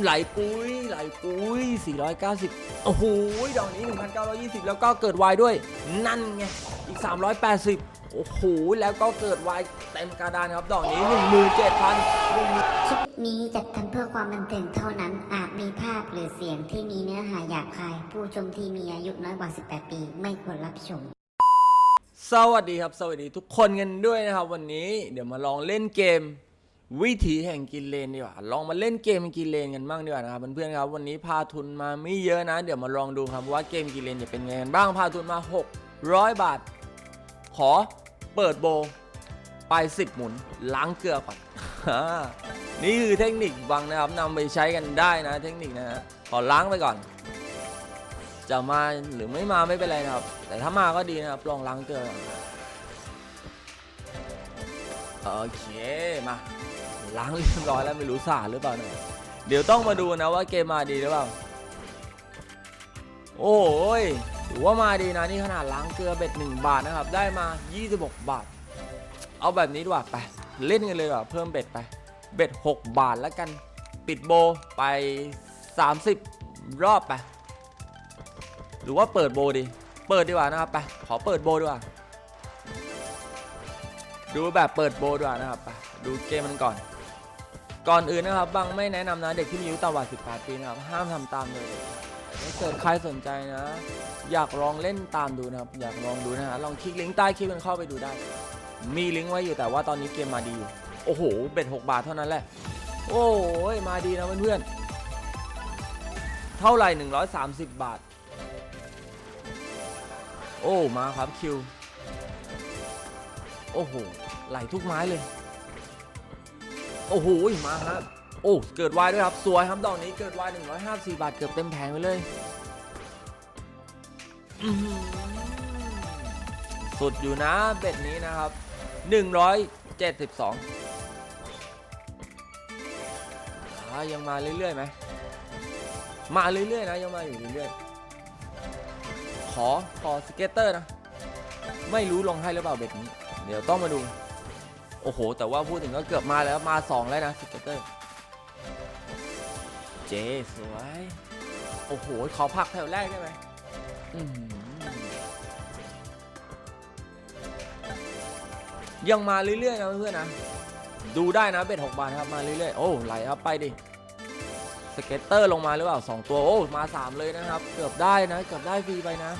ไหลปุ้ยไหลปุ้ย 490 โอ้โห ดอกนี้ 1,920 แล้วก็เกิดวายด้วย นั่นไง อีก 380 โอ้โห แล้วก็เกิดวายเต็มกระดานครับ ดอกนี้ 17,000คลิปนี้จัดทำเพื่อความบันเทิงเท่านั้น อาจมีภาพหรือเสียงที่มีเนื้อหาหยาบคาย ผู้ชมที่มีอายุน้อยกว่า 18 ปี ไม่ควรรับชมสวัสดีครับ สวัสดีทุกคนกันด้วยนะครับ วันนี้เดี๋ยวมาลองเล่นเกม วิถีแห่งกินเลนดีกว่า ลองมาเล่นเกมกินเลนกันบ้างดีกว่านะครับเพื่อนๆครับ วันนี้พาทุนมาไม่เยอะนะ เดี๋ยวมาลองดูครับว่าเกมกินเลนจะเป็นไงกันบ้าง พาทุนมา 600 บาท ขอเปิดโบ ไป 10 หมุน ล้างเกลือก่อน นี่คือเทคนิคบังนะครับนำไปใช้กันได้นะ เทคนิคนะฮะ ขอล้างไปก่อน จะมาหรือไม่มาไม่เป็นไรนะครับ แต่ถ้ามาก็ดีนะครับ ลองล้างเกลือก่อนโอเค มา ล้างเรียบร้อยแล้วไม่รู้สาดหรือเปล่าเนี่ยเดี๋ยวต้องมาดูนะว่าเกมมาดีหรือเปล่า โอ้ยถือว่ามาดีนะนี่ขนาดล้างเกลือเบ็ด1บาทนะครับ ได้มา 26 บาท เอาแบบนี้ดีกว่าไป เล่นกันเลยดีกว่าเพิ่มเบ็ดไป เบ็ด 6 บาทแล้วกันปิดโบไป 30 รอบไปหรือว่าเปิดโบดี เปิดดีกว่านะครับไปขอเปิดโบดีกว่า ดูแบบเปิดโบดีกว่านะครับไปดูเกมมันก่อน ก่อนอื่นนะครับบังไม่แนะนำนะเด็กที่มีอายุต่ำกว่า18ปีนะครับห้ามทำตามเลยถ้าเกิดใครสนใจนะ อยากลองเล่นตามดูนะครับ อยากลองดูนะฮะลองคลิกลิงก์ใต้คลิปกันเข้าไปดูได้ มีลิงก์ไว้อยู่แต่ว่าตอนนี้เกมมาดีอยู่โอ้โหเบ็ด6บาทเท่านั้นแหละ โอ้ยมาดีนะเพื่อนๆเท่าไหร่ 130 บาท โอ้มาครับคิว โอ้โหไหลทุกไม้เลย โอ้โหมาครับโอ้เกิดวายด้วยครับสวยครับดอกนี้เกิดวาย154 บาทเกือบเต็มแผงไปเลยสุดอยู่นะเบ็ดนี้นะครับ 172อ่ายังมาเรื่อยๆไหมมาเรื่อยๆนะยังมาอยู่เรื่อยๆขอขอสเก็ตเตอร์นะ ไม่รู้ลงให้หรือเปล่าเบ็ดนี้ เดี๋ยวต้องมาดู โอ้โห แต่ว่าพูดถึงก็เกือบมาแล้วมา 2 แล้วนะสเก็ตเตอร์ เจสวย โอ้โห ขอพักแถวแรกได้ไหมยังมาเรื่อยๆนะเพื่อนๆนะ ดูได้นะเบ็ด6บาทครับมาเรื่อยๆ โอ้ไหลครับไปดิสเก็ตเตอร์ลงมาหรือเปล่า 2 ตัว โอ้มา 3 เลยนะครับ เกือบได้นะ เกือบได้ฟรีไปนะ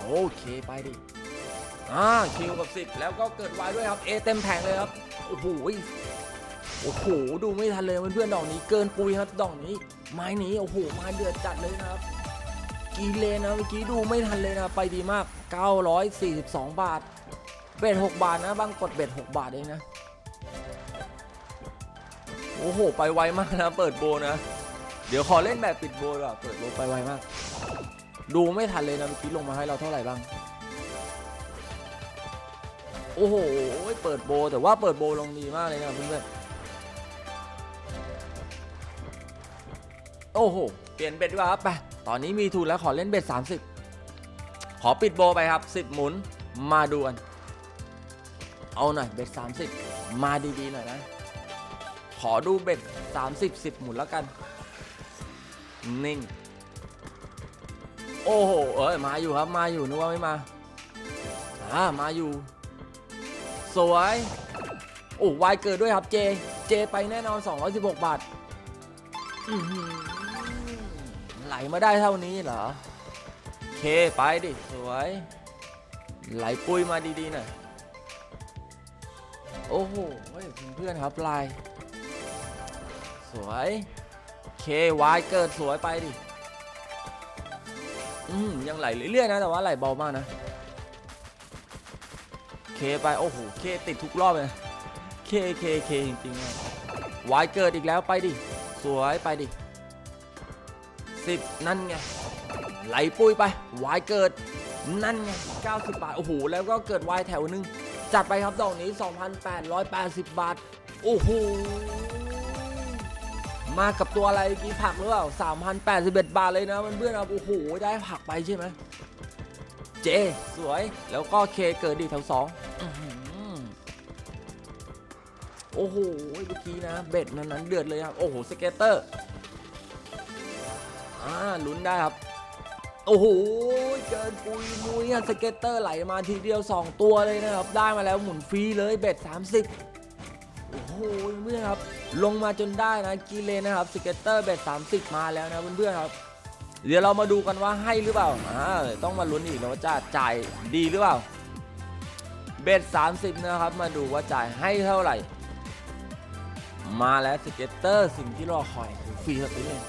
โอเคไปดิ อ่าคิวกับ 10 แล้วก็เกิดวายด้วยครับเอเต็มแผงเลยครับโอ้โหโอ้โหดูไม่ทันเลยเพื่อนๆดอกนี้เกินปุยครับดอกนี้ ไม้นี้โอ้โหไมาเดือดจัดเลยนะครับกีเลนนะเมื่อกี้ดูไม่ทันเลยนะไปดีมาก 942 บาท เบ็ด6บาทนะบางกดเบ็ด6บาทเองนะโอ้โห ไปไวมากนะ เปิดโบนะ เดี๋ยวขอเล่นแบบปิดโบดีกว่าเปิดโบไปไวมาก ดูไม่ทันเลยนะเมื่อกี้ลงมาให้เราเท่าไหร่บ้าง โอ้โห เปิดโบแต่ว่าเปิดโบลงดีมากเลยนะเพื่อนๆ โอ้โห เปลี่ยนเบ็ดดีกว่าครับไป ตอนนี้มีทุนแล้วขอเล่นเบ็ด 30 ขอปิดโบไปครับ 10 หมุน มาดูกัน เอาหน่อยเบ็ด 30 มาดีๆหน่อยนะ ขอดูเบ็ด 30 10 หมุนแล้วกัน นิ่ง โอ้โห เอ้ย มาอยู่ครับ มาอยู่นึกว่าไม่มา อ่า มาอยู่ สวยโอ้วายเกิดด้วยครับเจ เจไปแน่นอน 216 บาทอื้อหือไหลมาได้เท่านี้เหรอเคไปดิ สวย ไหลปุยมาดีๆหน่อยโอ้โหเฮ้ยเพื่อนๆครับลาย สวยเควายเกิดสวยไปดิ อืมยังไหลเรื่อยๆนะ แต่ว่าไหลเบามากนะ ไป โอ้โห เคติดทุกรอบเลย เคเคเคจริงๆวายเกิดอีกแล้วไปดิ สวยไปดิสิบนั่นไง ไหลปุ้ยไปวายเกิด นั่นไง 90 บาท โอ้โห แล้วก็เกิดวายแถวหนึง จัดไปครับดอกนี้ 2,880 บาท โอ้โห มากับตัวอะไรกี้ผักหรือเปล่า3,081 บาทเลยนะเพื่อนๆครับโอ้โห ได้ผักไปใช่ไหมเจ สวย แล้วก็เคเกิดดีแถวสองโอ้โหเมื่อกี้นะ เบ็ดนั้นนั้นเดือดเลยครับ โอ้โห สเกตเตอร์ อ่า ลุ้นได้ครับ โอ้โหเกินปุยมุยอะสเกตเตอร์ไหลมาทีเดียว 2 ตัวเลยนะครับ ได้มาแล้วหมุนฟรีเลย เบ็ด 30 โอ้โห เพื่อนๆครับ ลงมาจนได้นะกีเลนนะครับ สเกตเตอร์เบ็ด 30 มาแล้วนะเพื่อนๆครับ เดี๋ยวเรามาดูกันว่าให้หรือเปล่า อ่า ต้องมาลุ้นอีกนะว่าจะจ่ายดีหรือเปล่า เบ็ด30 นะครับ มาดูว่าจ่ายให้เท่าไหร่ มาแล้วสเก็ตเตอร์สิ่งที่รอคอยคือฟรีสปินเลย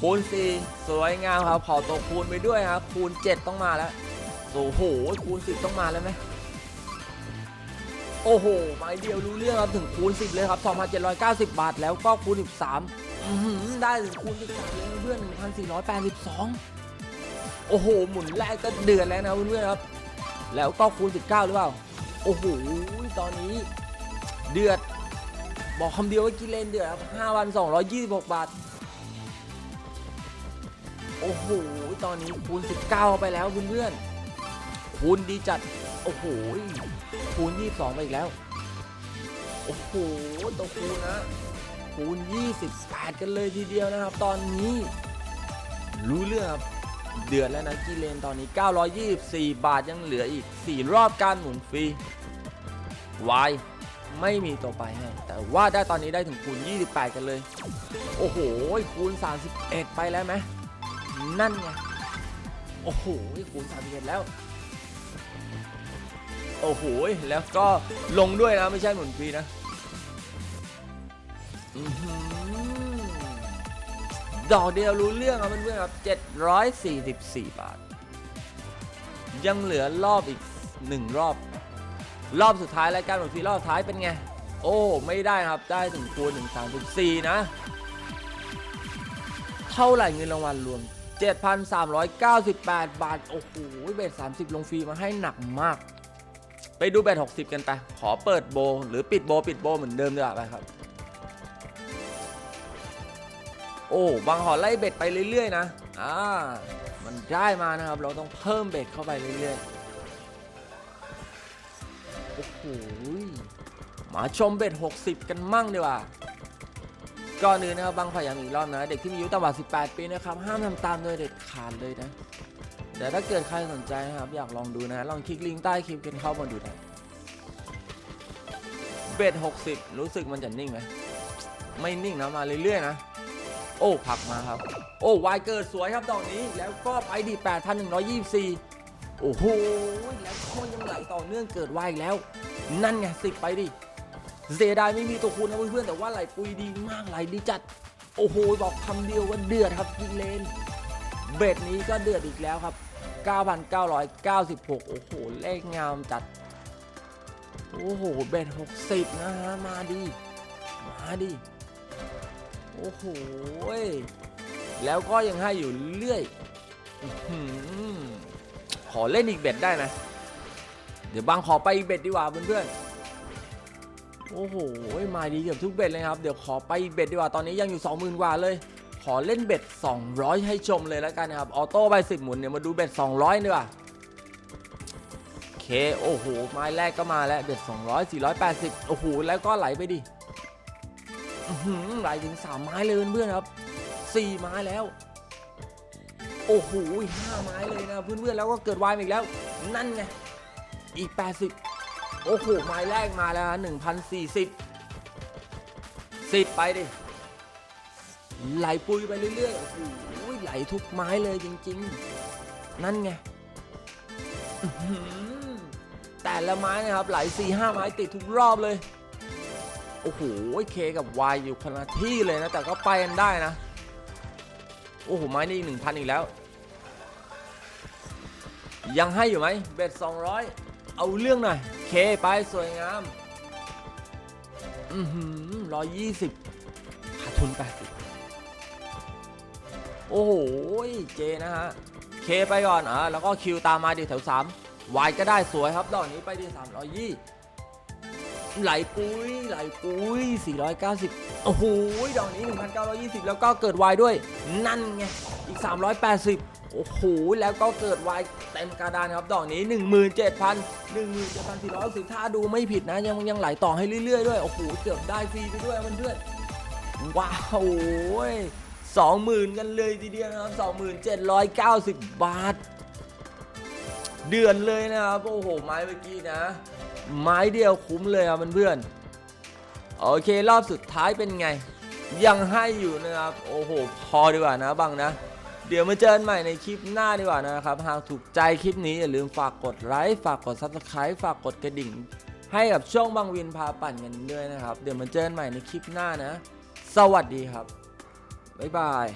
คูณ4สวยงามครับ ขอตัวคูณไปด้วยครับ คูณ 7 ต้องมาแล้วโอ้โหคูณ 10 ต้องมาแล้วไหมโอ้โหไม้เดียวรู้เรื่องครับถึงคูณ 10 เลยครับ 2,790 บาท แล้วก็คูณ 13 ได้ถึงคูณ 13เลยนะเพื่อน 1,482 โอ้โห หมุนแรกก็เดือดแล้วนะเพื่อนๆครับ แล้วก็คูณ 19 หรือเปล่า โอ้โห ตอนนี้เดือด บอกคำเดียวว่ากินเลนเดือดครับ5,226 บาท โอ้โห ตอนนี้คูณ 19 ไปแล้วเพื่อนๆ คูณดีจัด โอ้โห คูณ 22 ไปอีกแล้ว โอ้โหตัวคูณนะ คูณ 28 กันเลยทีเดียวนะครับ ตอนนี้ รู้เรื่องครับ เดือดแล้วนะกิเลนตอนนี้ 924 บาทยังเหลืออีก 4 รอบการหมุนฟรีวายไม่มีตัวไปให้ แต่ว่าได้ตอนนี้ได้ถึงคูณ 28 กันเลย โอ้โห คูณ 31 ไปแล้วไหมนั่นไง โอ้โห คูณ 31 แล้ว โอ้โห แล้วก็ลงด้วยนะ ไม่ใช่หมุนฟรีนะ อือ ดอกเดียวรู้เรื่องครับเพื่อนๆครับ 744 บาท ยังเหลือรอบอีกหนึ่งรอบ รอบสุดท้ายรายการหมดฟรีรอบท้ายเป็นไง โอ้ ไม่ได้ครับได้ถึงคูณถึง34 นะ เท่าไหร่เงินรางวัลรวม 7,398 บาท โอ้โหเบ็ด30 ลงฟรีมาให้หนักมาก ไปดูเบ็ด60 กันไป ขอเปิดโบ หรือปิดโบ ปิดโบเหมือนเดิมดีกว่าไปครับ โอ้บางหอไล่เบ็ดไปเรื่อย ๆ นะ อ่า มันได้มานะครับ เราต้องเพิ่มเบ็ดเข้าไปเรื่อยๆ โอ้โห มาชมเบ็ด 60 กันมั่งดีกว่า ก่อนอื่นนะครับบางขอย้ำอีกรอบนะ เด็กที่มีอายุต่ำกว่า 18 ปีนะครับ ห้ามทำตามโดยเด็ดขาดเลยนะ แต่ถ้าเกิดใครสนใจนะครับ อยากลองดูนะ ลองคลิกลิงก์ใต้คลิปกันเข้ามาดูนะเบ็ด 60 รู้สึกมันจะนิ่งไหมไม่นิ่งนะ มาเรื่อยๆนะ โอ้ผักมาครับ โอ้วายเกิดสวยครับดอกนี้ แล้วก็ไปดี8,124 โอ้โห แล้วก็ยังไหลต่อเนื่องเกิดวายอีกแล้ว นั่นไงสิบไปดิ เสียดายไม่มีตัวคูณนะเพื่อนๆแต่ว่าไหลปุยดีมากไหลดีจัด โอ้โห บอกคำเดียวว่าเดือดครับกินเลน เบ็ดนี้ก็เดือดอีกแล้วครับ 9,996 โอ้โห เลขงามจัด โอ้โห เบ็ด60 นะฮะ มาดี มาดี โอ้โห แล้วก็ยังให้อยู่เรื่อยอขอเล่นอีกเบ็ดได้ไหมเดี๋ยวบางขอไปอีกเบ็ดดีกว่าเพื่อนๆ โอ้โห มาดีเกือบทุกเบ็ดเลยครับ เดี๋ยวขอไปอีกเบ็ดดีกว่า ตอนนี้ยังอยู่ 20,000กว่าเลย ขอเล่นเบ็ด 200 ให้ชมเลยแล้วกันนะครับ ออโต้ไป10 หมุนเนี่ยมาดูเบ็ด 200ดีกว่าโอเค โอ้โห ไม้แรกก็มาแล้ว เบ็ด 200 480 โอ้โห แล้วก็ไหลไปดิ ไหลถึง3ไม้เลยเพื่อนๆครับ4ไม้แล้ว โอ้โหห้าไม้เลยนะเพื่อนๆแล้วก็เกิดวายอีกแล้ว นั่นไงอีก 80 โอ้โหไม้แรกมาแล้วหนึ่งพันสี่สิบสิบไปดิไหลปุยไปเรื่อยๆโอ้โหไหลทุกไม้เลยจริง ๆ นั่นไงแต่ละไม้นะครับไหล4 5ไม้ติดทุกรอบเลย โอ้โหเคกับวายอยู่คนละที่เลยนะ แต่ก็ไปกันได้นะ โอ้โห ไม้นี่อีกหนึ่งพันอีกแล้ว ยังให้อยู่ไหมเบ็ด200เอาเรื่องหน่อย เคไปสวยงาม อือหือร้อยยี่สิบขาดทุนแปดสิบโอ้โห เจนะฮะ เคไปก่อนอะแล้วก็คิวตามมาดีแถว3วายก็ได้สวยครับดอกนี้ไปดี300ยี่ ไหลปุ้ยไหลปุ้ย490 โอ้โหดอกนี้ 1,920 แล้วก็เกิดวายด้วย นั่นไง อีก 380 โอ้โห แล้วก็เกิดวายเต็มกระดานครับ ดอกนี้ 17,000 17,410ถ้าดูไม่ผิดนะ ยังยังไหลต่อให้เรื่อยๆด้วย โอ้โห เกือบได้ฟรีไปด้วยเพื่อนๆว้าวสองหมื่นกันเลยทีเดียวนะครับ2790บาท เดือนเลยนะครับ โอ้โห ไม้เมื่อกี้นะ ไม้เดียวคุ้มเลยครับเพื่อนๆโอเครอบสุดท้ายเป็นไง ยังให้อยู่นะครับโอ้โหพอดีกว่านะบังนะเดี๋ยวมาเจอกันใหม่ในคลิปหน้าดีกว่านะครับ หากถูกใจคลิปนี้อย่าลืมฝากกดไลค์ ฝากกด Subscribe ฝากกดกระดิ่ง ให้กับช่องบางวินพาปั่นกันด้วยนะครับ เดี๋ยวมาเจอกันใหม่ในคลิปหน้านะ สวัสดีครับ บ๊ายบาย